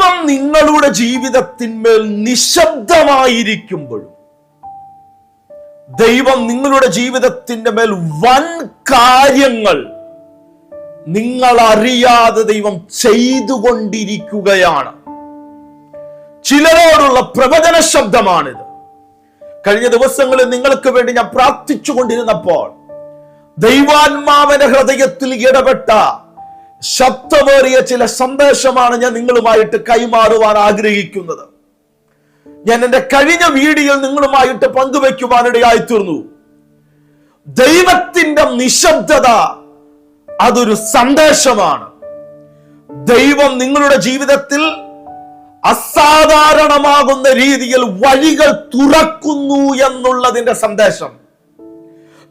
ദൈവം നിങ്ങളുടെ ജീവിതത്തിന്മേൽ നിശബ്ദമായിരിക്കുമ്പോഴും ദൈവം നിങ്ങളുടെ ജീവിതത്തിന്റെ മേൽ വൻ കാര്യങ്ങൾ നിങ്ങൾ അറിയാതെ ദൈവം ചെയ്തുകൊണ്ടിരിക്കുകയാണ്. ചിലരോടുള്ള പ്രവചന ശബ്ദമാണിത്. കഴിഞ്ഞ ദിവസങ്ങളിൽ നിങ്ങൾക്ക് വേണ്ടി ഞാൻ പ്രാർത്ഥിച്ചു കൊണ്ടിരുന്നപ്പോൾ ദൈവാത്മാവന ഹൃദയത്തിൽ ഇടപെട്ട ശബ്ദമേറിയ ചില സന്ദേശമാണ് ഞാൻ നിങ്ങളുമായിട്ട് കൈമാറുവാൻ ആഗ്രഹിക്കുന്നത്. ഞാൻ എന്റെ കഴിഞ്ഞ വീഡിയോയിൽ നിങ്ങളുമായിട്ട് പങ്കുവെക്കുവാനിടയായി തീർന്നു. ദൈവത്തിന്റെ നിശബ്ദത അതൊരു സന്ദേശമാണ്. ദൈവം നിങ്ങളുടെ ജീവിതത്തിൽ അസാധാരണമാകുന്ന രീതിയിൽ വഴികൾ തുറക്കുന്നു എന്നുള്ളതിന്റെ സന്ദേശം.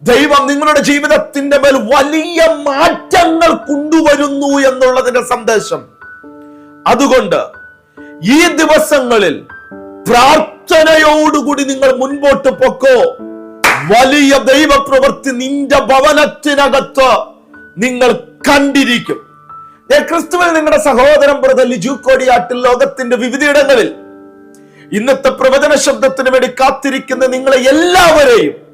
ദൈവം നിങ്ങളുടെ ജീവിതത്തിന്റെ മേൽ വലിയ മാറ്റങ്ങൾ കൊണ്ടുവരുന്നു എന്നുള്ളതിന്റെ സന്ദേശം. അതുകൊണ്ട് ഈ ദിവസങ്ങളിൽ പ്രാർത്ഥനയോടുകൂടി നിങ്ങൾ മുൻപോട്ട് പൊക്കോ. വലിയ ദൈവപ്രവൃത്തി നിന്റെ ഭവനത്തിനകത്ത് നിങ്ങൾ കണ്ടിരിക്കും. ക്രിസ്തുവിൽ നിങ്ങളുടെ സഹോദരൻ ബ്രദർ ലിജു കോടിയാട്ടിൽ ലോകത്തിന്റെ വിവിധയിടങ്ങളിൽ ഇന്നത്തെ പ്രവചന ശബ്ദത്തിന് വേണ്ടി കാത്തിരിക്കുന്ന നിങ്ങളെ എല്ലാവരെയും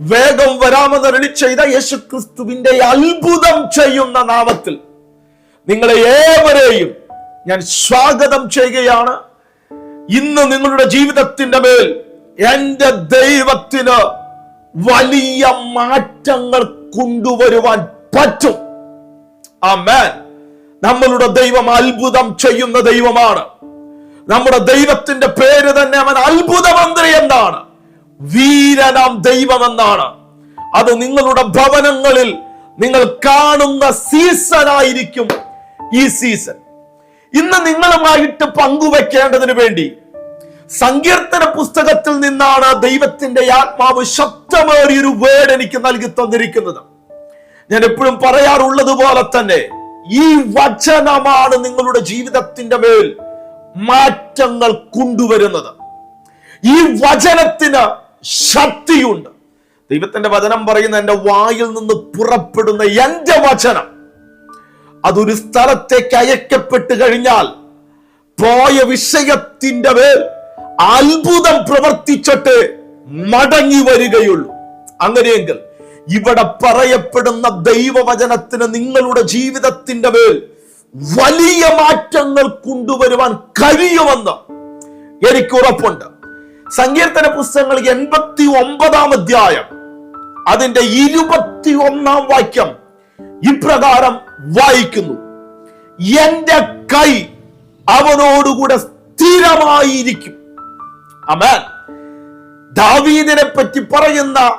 വേഗം വരാമെന്ന് അരുളി ചെയ്ത യേശു ക്രിസ്തുവിന്റെ അത്ഭുതം ചെയ്യുന്ന നാമത്തിൽ നിങ്ങളെ ഏവരെയും ഞാൻ സ്വാഗതം ചെയ്യുകയാണ്. ഇന്ന് നിങ്ങളുടെ ജീവിതത്തിന്റെ മേൽ എന്റെ ദൈവത്തിന് വലിയ മാറ്റങ്ങൾ കൊണ്ടുവരുവാൻ പറ്റും. ആ ആമേൻ. നമ്മളുടെ ദൈവം അത്ഭുതം ചെയ്യുന്ന ദൈവമാണ്. നമ്മുടെ ദൈവത്തിന്റെ പേര് തന്നെ അവൻ അത്ഭുതമന്ത്രി എന്നാണ്. വീരനാം ദൈവം എന്നാണ് അത് നിങ്ങളുടെ ഭവനങ്ങളിൽ നിങ്ങൾ കാണുന്ന സീസൺ ആയിരിക്കും ഈ സീസൺ. ഇന്ന് നിങ്ങളുമായിട്ട് പങ്കുവെക്കേണ്ടതിന് വേണ്ടി സങ്കീർത്തന പുസ്തകത്തിൽ നിന്നാണ് ദൈവത്തിന്റെ ആത്മാവ് ശബ്ദമേറിയൊരു വേർഡ് എനിക്ക് നൽകി തന്നിരിക്കുന്നത്. ഞാൻ എപ്പോഴും പറയാറുള്ളത് പോലെ തന്നെ ഈ വചനമാണ് നിങ്ങളുടെ ജീവിതത്തിന്റെ മേൽ മാറ്റങ്ങൾ കൊണ്ടുവരുന്നത്. ഈ വചനത്തിന് ശക്തിയുണ്ട്. ദൈവത്തിന്റെ വചനം പറയുന്ന എന്റെ വായിൽ നിന്ന് പുറപ്പെടുന്ന എന്റെ വചനം അതൊരു സ്ഥലത്തേക്ക് അയക്കപ്പെട്ട് കഴിഞ്ഞാൽ പോയ വിഷയത്തിന്റെ മേൽ അത്ഭുതം പ്രവർത്തിച്ചിട്ട് മടങ്ങി വരികയുള്ളൂ. അങ്ങനെയെങ്കിൽ ഇവിടെ പറയപ്പെടുന്ന ദൈവവചനത്തിന് നിങ്ങളുടെ ജീവിതത്തിന്റെ മേൽ വലിയ മാറ്റങ്ങൾ കൊണ്ടുവരുവാൻ കഴിയുമെന്ന് എനിക്ക് ഉറപ്പുണ്ട്. സങ്കീർത്തന പുസ്തകങ്ങൾ എൺപത്തി ഒമ്പതാം അധ്യായം. അതിന്റെ ഇരുപത്തി ഒന്നാം വാക്യം ഇപ്രകാരം വായിക്കുന്നു. എന്റെ കൈ അവനോടുകൂടെ സ്ഥിരമായിരിക്കും. അമേൻ ദാവീദിനെ പറ്റി പറയുന്ന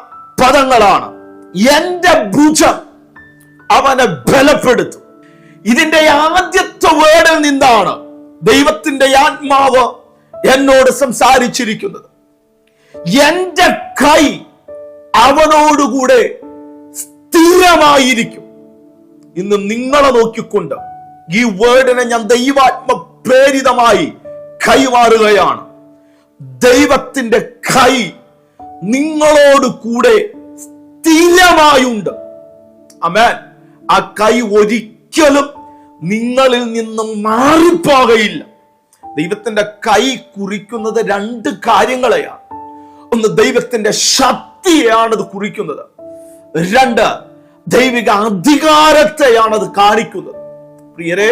പദങ്ങളാണ്. എന്റെ ഭുജം അവനെ ബലപ്പെടുത്തും. ഇതിന്റെ ആദ്യത്തെ വേടിൽ നിന്നാണ് ദൈവത്തിന്റെ ആത്മാവ് എന്നോട് സംസാരിച്ചിരിക്കുന്നത്. എന്റെ കൈ അവനോടുകൂടെ സ്ഥിരമായിരിക്കും. ഇന്ന് നിങ്ങളെ നോക്കിക്കൊണ്ട് ഈ വേർഡിനെ ഞാൻ ദൈവാത്മ പ്രേരിതമായി കൈമാറുകയാണ്. ദൈവത്തിന്റെ കൈ നിങ്ങളോട് കൂടെ സ്ഥിരമായുണ്ട്. അമേൻ ആ കൈ ഒരിക്കലും നിങ്ങളിൽ നിന്നും മാറിപ്പോകയില്ല. ദൈവത്തിന്റെ കൈ കുറിക്കുന്നത് രണ്ട് കാര്യങ്ങളെയാണ്. ഒന്ന് ദൈവത്തിന്റെ ശക്തിയാണ് അത് കുറിക്കുന്നത്. രണ്ട് ദൈവിക അധികാരത്തെയാണ് അത് കാണിക്കുന്നത്. പ്രിയരെ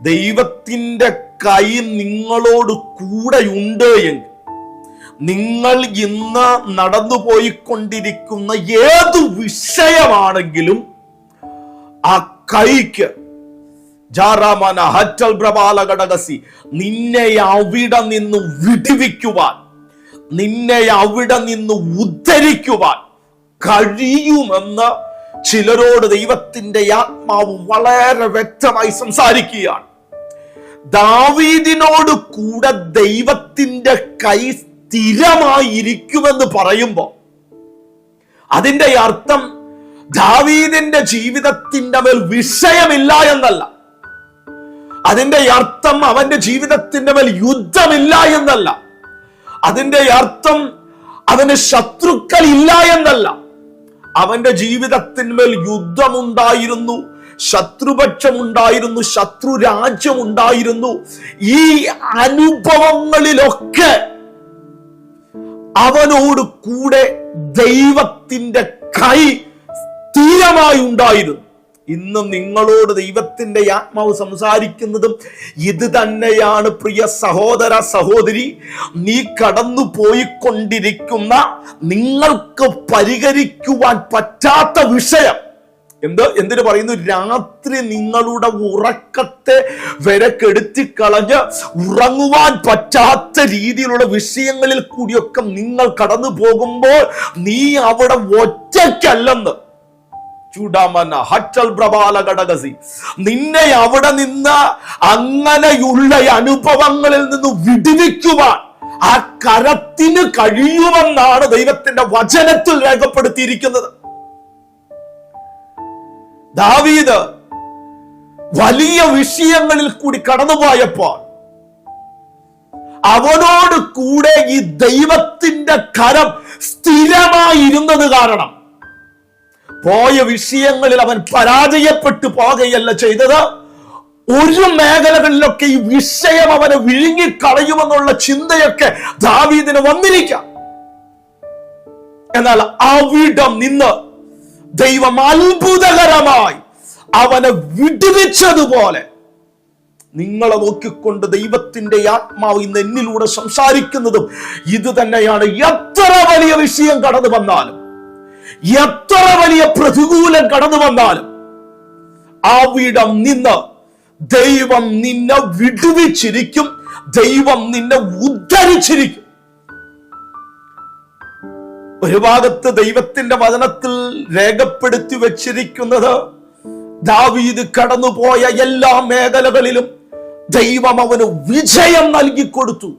ദൈവത്തിന്റെ കൈ നിങ്ങളോട് കൂടെയുണ്ട് എങ്കിൽ നിങ്ങൾ ഇന്ന് നടന്നു പോയിക്കൊണ്ടിരിക്കുന്ന ഏതു വിഷയമാണെങ്കിലും ആ കൈക്ക് നിന്നെ അവിടെ നിന്ന് വിടിവിക്കുവാൻ നിന്നെ അവിടെ നിന്ന് ഉദ്ധരിക്കുവാൻ കഴിയുമെന്ന് ചിലരോട് ദൈവത്തിന്റെ ആത്മാവ് വളരെ വ്യക്തമായി സംസാരിക്കുകയാണ്. ദാവീദിനോട് കൂടെ ദൈവത്തിന്റെ കൈ സ്ഥിരമായിരിക്കുമെന്ന് പറയുമ്പോൾ അതിന്റെ അർത്ഥം ദാവീദിന്റെ ജീവിതത്തിന്റെ മേൽ വിഷയമില്ല എന്നല്ല. അതിന്റെ അർത്ഥം അവന്റെ ജീവിതത്തിന്റെ മേൽ യുദ്ധമില്ല എന്നല്ല. അതിന്റെ അർത്ഥം അവന് ശത്രുക്കൾ ഇല്ല എന്നല്ല. അവന്റെ ജീവിതത്തിന്മേൽ യുദ്ധമുണ്ടായിരുന്നു ശത്രുപക്ഷമുണ്ടായിരുന്നു ശത്രു രാജ്യമുണ്ടായിരുന്നു ഈ അനുഭവങ്ങളിലൊക്കെ അവനോട് കൂടെ ദൈവത്തിന്റെ കൈ സ്ഥിരമായി ഉണ്ടായിരുന്നു ഇന്ന് നിങ്ങളോട് ദൈവത്തിന്റെ ആത്മാവ് സംസാരിക്കുന്നതും ഇത് തന്നെയാണ് പ്രിയ സഹോദര സഹോദരി. നീ കടന്നു പോയിക്കൊണ്ടിരിക്കുന്ന നിങ്ങൾക്ക് പരിഹരിക്കുവാൻ പറ്റാത്ത വിഷയം. എന്ത്? എന്തിനു പറയുന്നു? രാത്രി നിങ്ങളുടെ ഉറക്കത്തെ വരെ കെടുത്തിക്കളഞ്ഞ് ഉറങ്ങുവാൻ പറ്റാത്ത രീതിയിലുള്ള വിഷയങ്ങളിൽ കൂടിയൊക്കെ നിങ്ങൾ കടന്നു പോകുമ്പോൾ നീ അവിടെ ഒറ്റയ്ക്കല്ലെന്ന്. നിന്നെ അവിടെ നിന്ന് അങ്ങനെയുള്ള അനുഭവങ്ങളിൽ നിന്ന് വിടുവിക്കുവാൻ ആ കരത്തിന് കഴിയുമെന്നാണ് ദൈവത്തിന്റെ വചനത്തിൽ രേഖപ്പെടുത്തിയിരിക്കുന്നത്. ദാവീദ് വലിയ വിഷയങ്ങളിൽ കൂടി കടന്നുപോയപ്പോൾ അവനോട് കൂടെ ഈ ദൈവത്തിന്റെ കരം സ്ഥിരമായിരുന്നത് കാരണം പോയ വിഷയങ്ങളിൽ അവൻ പരാജയപ്പെട്ടു പോകുകയല്ല ചെയ്തത്. ഒരു മേഖലകളിലൊക്കെ ഈ വിഷയം അവനെ വിഴുങ്ങിക്കളയുമെന്നുള്ള ചിന്തയൊക്കെ ദാവീദിന് വന്നിരിക്കാം. എന്നാൽ അവിടം നിന്ന് ദൈവം അത്ഭുതകരമായി അവനെ വിടുവിച്ചതുപോലെ നിങ്ങളെ നോക്കിക്കൊണ്ട് ദൈവത്തിന്റെ ആത്മാവ് ഇന്ന് എന്നിലൂടെ സംസാരിക്കുന്നതും ഇത് തന്നെയാണ് എത്ര വലിയ വിഷയം കടന്നു വന്നാലും. എത്ര വലിയ പ്രതികൂലം കടന്നു വന്നാലും അവിടം നിന്ന് ദൈവം നിന്നെ വിടുവിച്ചിരിക്കും ദൈവം നിന്നെ ഉദ്ധരിച്ചിരിക്കും. ഒരു ഭാഗത്ത് ദൈവത്തിന്റെ വചനത്തിൽ രേഖപ്പെടുത്തി വച്ചിരിക്കുന്നത് ദാവീദ് കടന്നുപോയ എല്ലാ മേഖലകളിലും ദൈവം അവന് വിജയം നൽകി കൊടുത്തു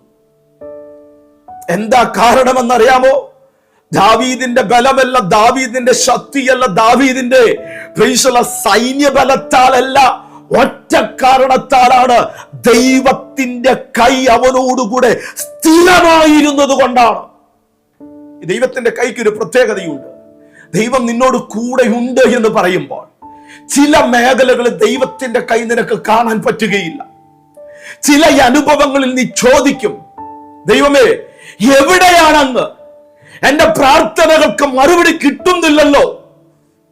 എന്താ കാരണമെന്നറിയാമോ? ദാവീദിന്റെ ബലമല്ല ദാവീദിന്റെ ശക്തിയല്ല ദാവീദിന്റെ പ്രൈസുള്ള സൈന്യ ബലത്താലല്ല ഒറ്റ കാരണത്താലാണ് ദൈവത്തിന്റെ കൈ അവനോടുകൂടെ സ്ഥിരമായിരുന്നത് കൊണ്ടാണ് ദൈവത്തിന്റെ കൈക്ക് ഒരു പ്രത്യേകതയുണ്ട്. ദൈവം നിന്നോട് കൂടെയുണ്ട് എന്ന് പറയുമ്പോൾ ചില മേഖലകളിൽ ദൈവത്തിന്റെ കൈ നിനക്ക് കാണാൻ പറ്റുകയില്ല. ചില അനുഭവങ്ങളിൽ നീ ചോദിക്കും ദൈവമേ എവിടെയാണങ്ങ് എന്റെ പ്രാർത്ഥനകൾക്ക് മറുപടി കിട്ടുന്നില്ലല്ലോ.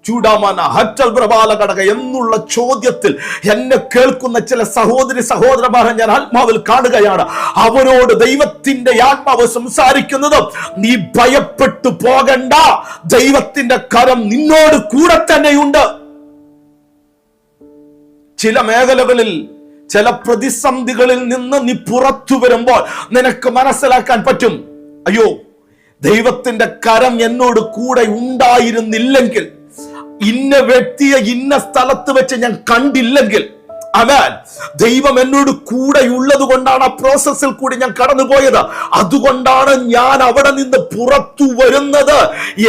ചൂടാമാന ഹറ്റൽ പ്രബാല കടക എന്നുള്ള ചോദ്യത്തിൽ എന്നെ കേൾക്കുന്ന ചില സഹോദരി സഹോദരന്മാരെ ഞാൻ ആത്മാവിൽ കാണുകയാണ്. അവരോട് ദൈവത്തിന്റെ ആത്മാവ് സംസാരിക്കുന്നത് നീ ഭയപ്പെട്ടു പോകണ്ട. ദൈവത്തിന്റെ കരം നിന്നോട് കൂടെ തന്നെയുണ്ട്. ചില മേഖലകളിൽ ചില പ്രതിസന്ധികളിൽ നിന്ന് നീ പുറത്തു വരുമ്പോൾ നിനക്ക് മനസ്സിലാക്കാൻ പറ്റും. അയ്യോ ദൈവത്തിന്റെ കരം എന്നോട് കൂടെ ഉണ്ടായിരുന്നില്ലെങ്കിൽ ഇന്ന വ്യക്തിയെ ഇന്ന സ്ഥലത്ത് വെച്ച് ഞാൻ കണ്ടില്ലെങ്കിൽ അവൻ ദൈവം എന്നോട് കൂടെ ഉള്ളത് കൊണ്ടാണ് ആ പ്രോസസ്സിൽ കൂടി ഞാൻ കടന്നുപോയത്. അതുകൊണ്ടാണ് ഞാൻ അവിടെ നിന്ന് പുറത്തു വരുന്നത്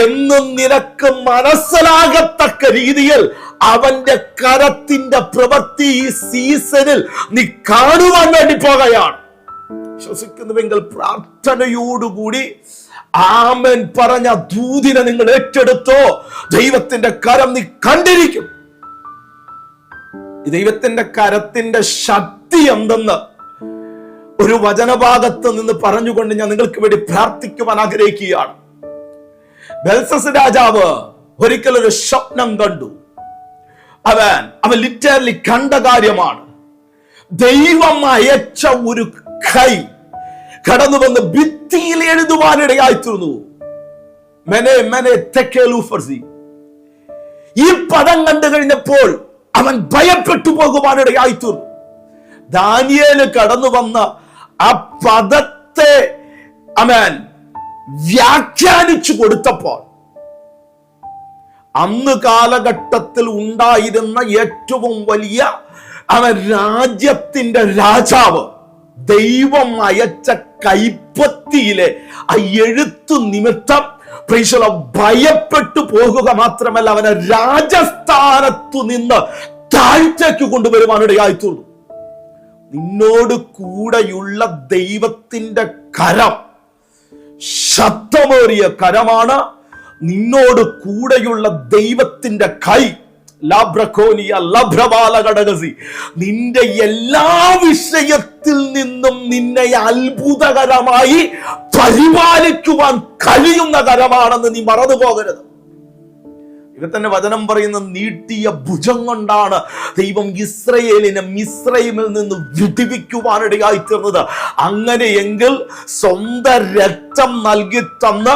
എന്ന് നിനക്ക് മനസ്സിലാകത്തക്ക രീതിയിൽ അവന്റെ കരത്തിന്റെ പ്രവൃത്തി ഈ സീസണിൽ നീ കാണുവാൻ വേണ്ടി പോകുകയാണ്. വിശ്വസിക്കുന്നുവെങ്കിൽ പ്രാർത്ഥനയോടുകൂടി ആമൻ പറഞ്ഞ ദൂതിനെ നിങ്ങൾ ഏറ്റെടുത്തോ. ദൈവത്തിന്റെ കരം നീ കണ്ടിരിക്കും. ദൈവത്തിന്റെ കരത്തിന്റെ ശക്തി എന്തെന്ന് ഒരു വചനഭാഗത്ത് നിന്ന് പറഞ്ഞുകൊണ്ട് ഞാൻ നിങ്ങൾക്ക് വേണ്ടി പ്രാർത്ഥിക്കുവാൻ ആഗ്രഹിക്കുകയാണ്. ബെൽസസ് രാജാവ് ഒരിക്കലൊരു സ്വപ്നം കണ്ടു. അവൻ അവൻ ലിറ്ററലി കണ്ട കാര്യമാണ്. ദൈവം അയച്ച ഒരു കൈ കടന്നു വന്ന് ഭിത്തിയിൽ എഴുതുവാനിടയായിത്തീർന്നു മെനെ മെനെ ഈ പദം കണ്ടു കഴിഞ്ഞപ്പോൾ അവൻ ഭയപ്പെട്ടു പോകുവാനിടയായിത്തീർന്നു ദാനിയേൽ കടന്നു വന്ന ആ പദത്തെ അവൻ വ്യാഖ്യാനിച്ചു കൊടുത്തപ്പോൾ അന്ന് കാലഘട്ടത്തിൽ ഉണ്ടായിരുന്ന ഏറ്റവും വലിയ അവൻ രാജ്യത്തിന്റെ രാജാവ് ദൈവം അയച്ച കൈപ്പത്തിയിലെ ആ എഴുത്തു നിമിത്തം പ്രീശ്വല ഭയപ്പെട്ടു പോകുക മാത്രമല്ല അവനെ രാജസ്ഥാനത്തു നിന്ന് താഴ്ചയ്ക്ക് കൊണ്ടുവരുവാനിടയായി തീർന്നു നിന്നോട് കൂടെയുള്ള ദൈവത്തിന്റെ കരം ശബ്ദമേറിയ കരമാണ് നിന്നോട് കൂടെയുള്ള ദൈവത്തിന്റെ കൈ. നിന്റെ എല്ലാ വിഷയത്തിൽ നിന്നും നിന്നെ അത്ഭുതകരമായി പരിപാലിക്കുവാൻ കഴിയുന്ന കരമാണെന്ന് നീ മറന്നു പോകരുത്. തന്നെ വചനം പറയുന്ന നീട്ടിയ ഭുജം കൊണ്ടാണ് ദൈവം ഇസ്രയേലിനെ മിസ്രൈമിൽ നിന്ന് വിടിവിക്കുവാനിടയായി തീർന്നത്. അങ്ങനെയെങ്കിൽ സ്വന്തം രക്തം നൽകി തന്ന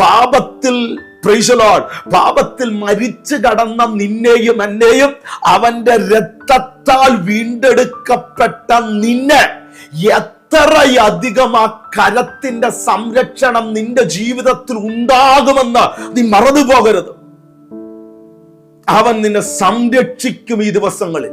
പാപത്തിൽ പ്രൈസലോഡ് പാപത്തിൽ മരിച്ചു കടന്ന നിന്നെയും എന്നെയും അവന്റെ രക്തത്താൽ വീണ്ടെടുക്കപ്പെട്ട നിന്നെ എത്രയധികം ആ കരത്തിന്റെ സംരക്ഷണം നിന്റെ ജീവിതത്തിൽ ഉണ്ടാകുമെന്ന് നീ മറന്നു പോകരുത് അവൻ നിന്നെ സംരക്ഷിക്കും ഈ ദിവസങ്ങളിൽ.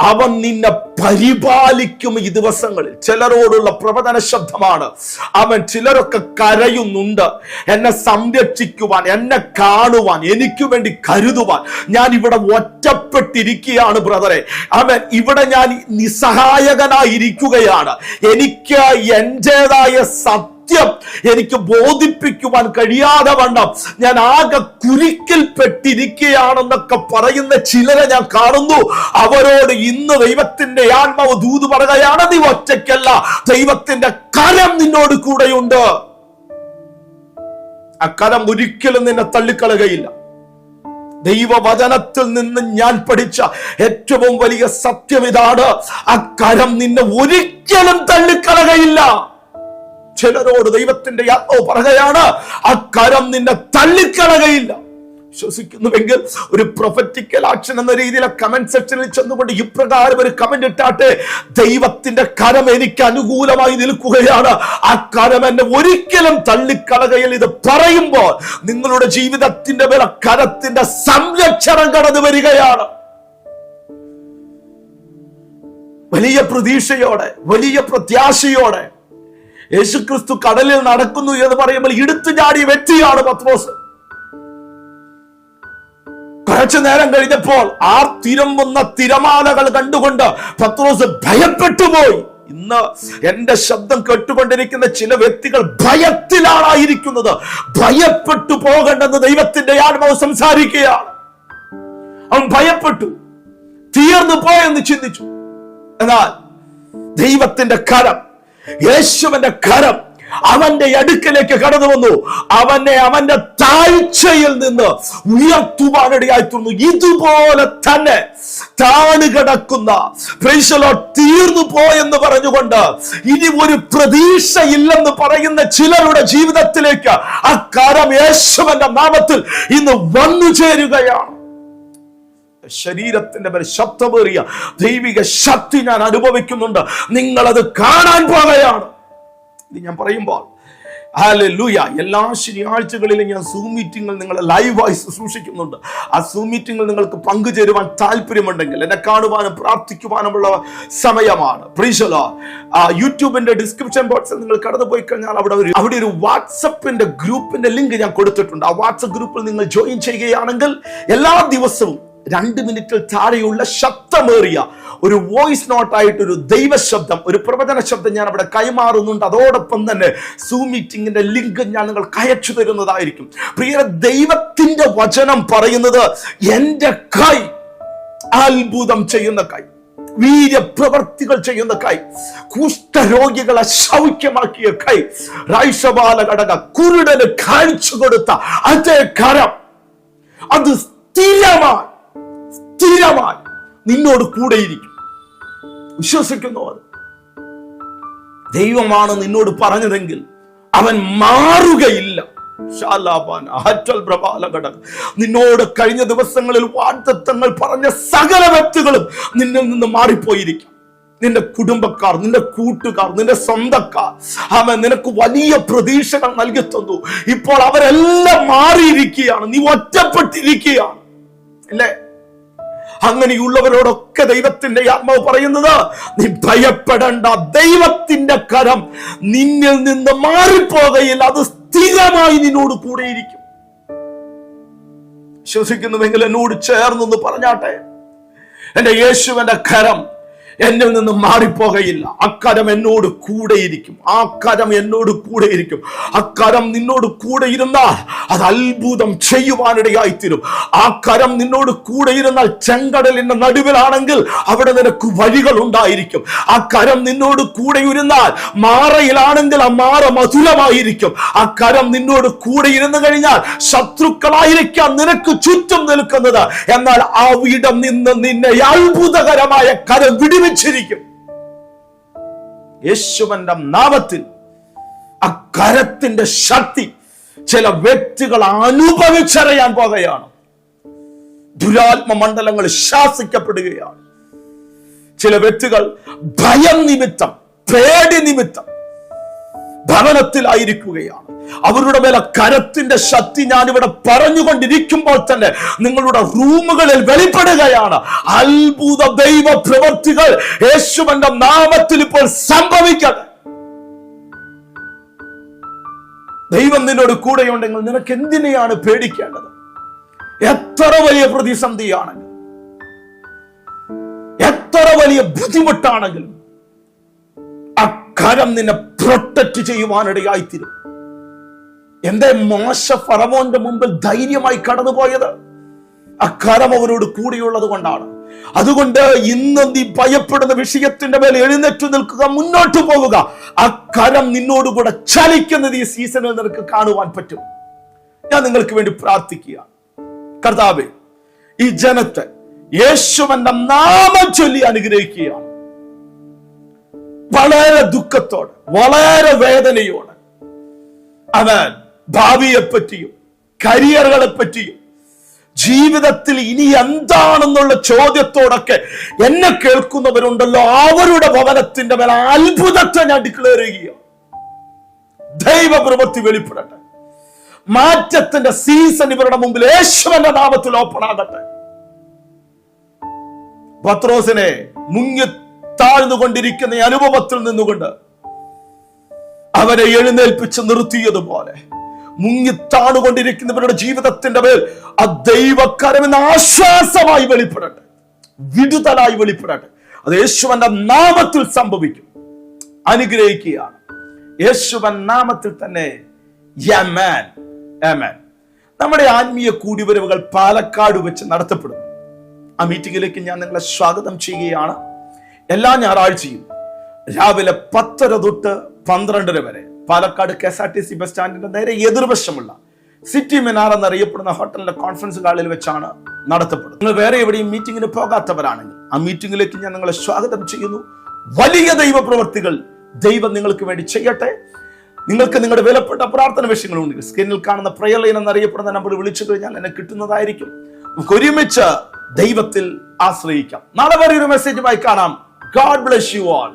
അവൻ നിന്നെ പരിപാലിക്കും ഈ ദിവസങ്ങളിൽ. ചിലരോടുള്ള പ്രവചന ശബ്ദമാണ്. അവൻ ചിലരൊക്കെ കരയുന്നുണ്ട്. എന്നെ സംരക്ഷിക്കുവാൻ എന്നെ കാണുവാൻ എനിക്ക് വേണ്ടി കരുതുവാൻ. ഞാൻ ഇവിടെ ഒറ്റപ്പെട്ടിരിക്കുകയാണ് ബ്രദറെ. അവൻ ഇവിടെ ഞാൻ നിസ്സഹായകനായിരിക്കുകയാണ്. എനിക്ക് എന്റെതായ സത്യം സത്യം എനിക്ക് ബോധിപ്പിക്കുവാൻ കഴിയാതെ വണ്ണം. ഞാൻ ആകെ കുരുക്കിൽപ്പെട്ടിരിക്കുകയാണെന്നൊക്കെ പറയുന്ന ചിലരെ ഞാൻ കാണുന്നു. അവരോട് ഇന്ന് ദൈവത്തിന്റെ ആത്മാവ് ദൂത് പറയുകയാണ്. നീ ഒറ്റയ്ക്കല്ല. ദൈവത്തിന്റെ കരം നിന്നോട് കൂടെയുണ്ട്. ആ കരം ഒരിക്കലും നിന്നെ തള്ളിക്കളകയില്ല ദൈവവചനത്തിൽ നിന്ന് ഞാൻ പഠിച്ച ഏറ്റവും വലിയ സത്യം ഇതാണ്. ആ കരം നിന്നെ ഒരിക്കലും തള്ളിക്കളകയില്ല ചിലരോട് ദൈവത്തിന്റെ ആത്മാവ് പറയുകയാണ് ആ കരം നിന്നെ തള്ളിക്കളകയില്ല വിശ്വസിക്കുന്നുവെങ്കിൽ ഒരു പ്രൊഫറ്റിക്കൽ ആക്ഷൻ എന്ന രീതിയിൽ കമന്റ് സെക്ഷനിൽ ചെന്നുകൊണ്ട് ഇപ്രകാരം ഒരു കമന്റ് ഇട്ടാട്ടെ ദൈവത്തിന്റെ കരം എനിക്ക് അനുകൂലമായി നിൽക്കുകയാണ്. ആ കരം എന്നെ ഒരിക്കലും തള്ളിക്കളകയിൽ. ഇത് പറയുമ്പോൾ നിങ്ങളുടെ ജീവിതത്തിന്റെ മേലെ കരത്തിന്റെ സംരക്ഷണം കടന്നു വരികയാണ്. വലിയ പ്രതീക്ഷയോടെ വലിയ പ്രത്യാശയോടെ യേശുക്രിസ്തു കടലിൽ നടക്കുന്നു എന്ന് പറയുമ്പോൾ ഇടുത്തു ചാടി വെറ്റിയാണ് പത്രോസ്. കുറച്ചു നേരം കഴിഞ്ഞപ്പോൾ ആ തിരമ്പുന്ന തിരമാലകൾ കണ്ടുകൊണ്ട് പത്രോസ് ഭയപ്പെട്ടു പോയി ഇന്ന് എന്റെ ശബ്ദം കേട്ടുകൊണ്ടിരിക്കുന്ന ചില വ്യക്തികൾ ഭയത്തിലാണായിരിക്കുന്നത്. ഭയപ്പെട്ടു പോകണ്ടെന്ന് ദൈവത്തിന്റെ ആത്മാവ് സംസാരിക്കുകയാണ്. അവൻ ഭയപ്പെട്ടു. തീർന്നു പോയെന്ന് ചിന്തിച്ചു. എന്നാൽ ദൈവത്തിന്റെ കരം യേശുവിന്റെ കരം അവന്റെ അടുക്കലേക്ക് കടന്നു വന്നു. അവനെ അവന്റെ താഴ്ചയിൽ നിന്ന് ഉയർത്തുവാനിടയായി ഇതുപോലെ തന്നെ താണു കിടക്കുന്ന പ്രൈശലോ തീർന്നു പോയെന്ന് പറഞ്ഞുകൊണ്ട് ഇനി ഒരു പ്രതീക്ഷ ഇല്ലെന്ന് പറയുന്ന ചിലരുടെ ജീവിതത്തിലേക്ക് ആ കരം യേശുവന്റെ നാമത്തിൽ ഇന്ന് വന്നു ചേരുകയാണ്. ശരീരത്തിന്റെ മേൽ ശബ്ദമേറിയ ദൈവിക ശക്തി ഞാൻ അനുഭവിക്കുന്നുണ്ട്. നിങ്ങളത് കാണാൻ പോകുകയാണ് ഇത് ഞാൻ പറയുമ്പോൾ എല്ലാ ശനിയാഴ്ചകളിലും ഞാൻ സൂം മീറ്റിംഗിൽ നിങ്ങളെ ലൈവായി ശുശ്രൂഷിക്കുന്നുണ്ട്. ആ സൂം മീറ്റിംഗിൽ നിങ്ങൾക്ക് പങ്കുചേരുവാൻ താല്പര്യമുണ്ടെങ്കിൽ എന്നെ കാണുവാനും പ്രാർത്ഥിക്കുവാനുമുള്ള സമയമാണ്. പ്രീശല യൂട്യൂബിന്റെ ഡിസ്ക്രിപ്ഷൻ ബോക്സിൽ നിങ്ങൾ കടന്നു പോയി കഴിഞ്ഞാൽ അവിടെ ഒരു അവിടെ ഒരു വാട്സപ്പിന്റെ ഗ്രൂപ്പിന്റെ ലിങ്ക് ഞാൻ കൊടുത്തിട്ടുണ്ട്. ആ വാട്സപ്പ് ഗ്രൂപ്പിൽ നിങ്ങൾ ജോയിൻ ചെയ്യുകയാണെങ്കിൽ എല്ലാ ദിവസവും രണ്ട് മിനിറ്റിൽ താഴെയുള്ള ശബ്ദമേറിയ ഒരു വോയിസ് നോട്ടായിട്ടൊരു ദൈവശബ്ദം ഒരു പ്രവചന ശബ്ദം ഞാൻ അവിടെ കൈമാറുന്നുണ്ട്. അതോടൊപ്പം തന്നെ സൂ മീറ്റിംഗിന്റെ ലിങ്ക് ഞാൻ നിങ്ങൾ കയച്ചു തരുന്നതായിരിക്കും. പ്രിയ ദൈവത്തിന്റെ വചനം പറയുന്നത് എന്റെ കൈ അത്ഭുതം ചെയ്യുന്ന കൈ വീര്യപ്രവർത്തികൾ ചെയ്യുന്ന കൈ കുഷ്ഠരോഗികളെ സൗഖ്യമാക്കിയ കൈ റൈഷബാല ഘടക കുരുടന് കാണിച്ചു കൊടുത്ത അതേ കരം. അത് സ്ഥിരമായി സ്ഥിരമായി നിന്നോട് കൂടെയിരിക്കും. വിശ്വസിക്കുന്നവർ ദൈവമാണ് നിന്നോട് പറഞ്ഞതെങ്കിൽ അവൻ മാറുകയില്ല. നിന്നോട് കഴിഞ്ഞ ദിവസങ്ങളിൽ വാഗ്ദത്തങ്ങൾ പറഞ്ഞ സകല വ്യക്തികളും നിന്നിൽ നിന്ന് മാറിപ്പോയിരിക്കും. നിന്റെ കുടുംബക്കാർ നിന്റെ കൂട്ടുകാർ നിന്റെ സ്വന്തക്കാർ അവൻ നിനക്ക് വലിയ പ്രതീക്ഷകൾ നൽകി തന്നു. ഇപ്പോൾ അവരെല്ലാം മാറിയിരിക്കുകയാണ്. നീ ഒറ്റപ്പെട്ടിരിക്കുകയാണ്. അല്ലേ? അങ്ങനെയുള്ളവരോടൊക്കെ ദൈവത്തിന്റെ ആത്മാവ് പറയുന്നത് നീ ഭയപ്പെടേണ്ട ദൈവത്തിന്റെ കരം നിന്നിൽ നിന്ന് മാറിപ്പോകയില്ല അത് സ്ഥിരമായി നിന്നോട് കൂടെയിരിക്കും. ശ്വസിക്കുന്നുവെങ്കിൽ എന്നോട് ചേർന്നൊന്ന് പറഞ്ഞാട്ടെ? എന്റെ യേശുവിന്റെ കരം എന്നിൽ നിന്ന് മാറിപ്പോകയില്ല. അക്കരം എന്നോട് കൂടെയിരിക്കും. ആ കരം എന്നോട് കൂടെയിരിക്കും. അക്കരം നിന്നോട് കൂടെ ഇരുന്നാൽ അത് അത്ഭുതം ചെയ്യുവാനിടയായിത്തീരും. ആ കരം നിന്നോട് കൂടെ ഇരുന്നാൽ ചെങ്കടലിന്റെ നടുവിലാണെങ്കിൽ അവിടെ നിനക്ക് വഴികൾ ഉണ്ടായിരിക്കും ആ കരം നിന്നോട് കൂടെ ഇരുന്നാൽ മാറയിലാണെങ്കിൽ ആ മാറ മധുരമായിരിക്കും. ആ കരം നിന്നോട് കൂടെ ഇരുന്നു കഴിഞ്ഞാൽ ശത്രുക്കളായിരിക്കാം നിനക്ക് ചുറ്റും നിൽക്കുന്നത്. എന്നാൽ ആ വീടം നിന്ന് നിന്നെ അത്ഭുതകരമായ കരം വിടുവിച്ചിരിക്കും യേശുവന്റെ നാമത്തിൽ ആ കരത്തിന്റെ ശക്തി ചില വ്യക്തികൾ അനുഭവിച്ചറിയാൻ പോകുകയാണ്. ദുരാത്മ മണ്ഡലങ്ങൾ ശാസിക്കപ്പെടുകയാണ്. ചില വ്യക്തികൾ ഭയം നിമിത്തം പേടി നിമിത്തം ഭവനത്തിലായിരിക്കുകയാണ്. അവരുടെ മേലെ കരത്തിന്റെ ശക്തി ഞാനിവിടെ പറഞ്ഞുകൊണ്ടിരിക്കുമ്പോൾ തന്നെ നിങ്ങളുടെ റൂമുകളിൽ വെളിപ്പെടുകയാണ്. അത്ഭുത ദൈവ പ്രവൃത്തികൾ യേശുവന്റെ നാമത്തിൽ ഇപ്പോൾ സംഭവിക്കട്ടെ ദൈവം നിന്നോട് കൂടെയുണ്ടെങ്കിൽ നിനക്ക് എന്തിനെയാണ് പേടിക്കേണ്ടത്? എത്ര വലിയ പ്രതിസന്ധിയാണെങ്കിലും എത്ര വലിയ ബുദ്ധിമുട്ടാണെങ്കിലും അക്കരം നിന്നെ പ്രൊട്ടക്ട് ചെയ്യുവാനിടയായിത്തീരും. എന്റെ മോശ ഫറവോന്റെ മുമ്പിൽ ധൈര്യമായി കടന്നുപോയത് അക്കരം അവരോട് കൂടിയുള്ളത് കൊണ്ടാണ്. അതുകൊണ്ട് ഇന്ന് നീ ഭയപ്പെടുന്ന വിഷയത്തിന്റെ മേൽ എഴുന്നേറ്റു നിൽക്കുക മുന്നോട്ട് പോവുക. അക്കരം നിന്നോടുകൂടെ ചലിക്കുന്നത് ഈ സീസണിൽ നിനക്ക് കാണുവാൻ പറ്റും. ഞാൻ നിങ്ങൾക്ക് വേണ്ടി പ്രാർത്ഥിക്കുക കർത്താവ് ഈ ജനത്തെ യേശുവന്റെ നാമം ചൊല്ലി അനുഗ്രഹിക്കുകയാണ്. വളരെ ദുഃഖത്തോടെ വളരെ വേദനയോടെ അവൻ ഭാവിയെ പറ്റിയും കരിയറുകളെ പറ്റിയും ജീവിതത്തിൽ ഇനി എന്താണെന്നുള്ള ചോദ്യത്തോടൊക്കെ എന്നെ കേൾക്കുന്നവരുണ്ടല്ലോ. അവരുടെ ഭവനത്തിന്റെ മേലെ അത്ഭുതത്തെ ഞാൻ ഡിക്ലെയർ ചെയ്യുക. ദൈവപ്രവൃത്തി വെളിപ്പെടട്ടെ. മാറ്റത്തിന്റെ സീസൺ ഇവരുടെ മുമ്പിൽ യേശുവിന്റെ നാമത്തിൽ ഓപ്പൺ ആകട്ടെ. പത്രോസിനെ മുങ്ങി താഴ്ന്നുകൊണ്ടിരിക്കുന്ന അനുഭവത്തിൽ നിന്നുകൊണ്ട് അവരെ എഴുന്നേൽപ്പിച്ച് നിർത്തിയതുപോലെ മുങ്ങിത്താണുകൊണ്ടിരിക്കുന്നവരുടെ ജീവിതത്തിന്റെ മേൽ ആ ദൈവക്കരമെന്ന ആശ്വാസമായി വെളിപ്പെടട്ടെ. വിടുതലായി വെളിപ്പെടട്ടെ. അത് യേശുവന്റെ നാമത്തിൽ സംഭവിക്കും. അനുഗ്രഹിക്കുകയാണ്. യേശുവൻ നാമത്തിൽ തന്നെ നമ്മുടെ ആത്മീയ കൂടിവരവുകൾ പാലക്കാട് വെച്ച് നടത്തപ്പെടുന്നു. ആ മീറ്റിംഗിലേക്ക് ഞാൻ നിങ്ങളെ സ്വാഗതം ചെയ്യുകയാണ്. എല്ലാ ഞായറാഴ്ചയും രാവിലെ പത്തര തൊട്ട് പന്ത്രണ്ടര വരെ Palakkad K S R T C bus സ്റ്റാൻഡിന്റെ നേരെ എതിർവശമുള്ള സിറ്റി മിനാർ എന്നറിയപ്പെടുന്ന ഹോട്ടലിന്റെ കോൺഫറൻസ് ഹാളിൽ വെച്ചാണ് നടത്തപ്പെടുന്നത്. നിങ്ങൾ വേറെ എവിടെയും മീറ്റിംഗിന് പോകാത്തവരാണെങ്കിൽ ആ മീറ്റിംഗിലേക്ക് ഞാൻ നിങ്ങളെ സ്വാഗതം ചെയ്യുന്നു. വലിയ ദൈവ പ്രവർത്തികൾ ദൈവം നിങ്ങൾക്ക് വേണ്ടി ചെയ്യട്ടെ. നിങ്ങൾക്ക് നിങ്ങളുടെ വിലപ്പെട്ട പ്രാർത്ഥന വിഷയങ്ങളുണ്ടെങ്കിൽ സ്ക്രീനിൽ കാണുന്ന പ്രയർ ലൈൻ എന്നറിയപ്പെടുന്ന നമ്പർ വിളിച്ചു കഴിഞ്ഞാൽ എന്നെ കിട്ടുന്നതായിരിക്കും. നമുക്ക് ഒരുമിച്ച് ദൈവത്തിൽ ആശ്രയിക്കാം. നാളെ വരെ ഒരു മെസ്സേജുമായി കാണാം. God bless you all.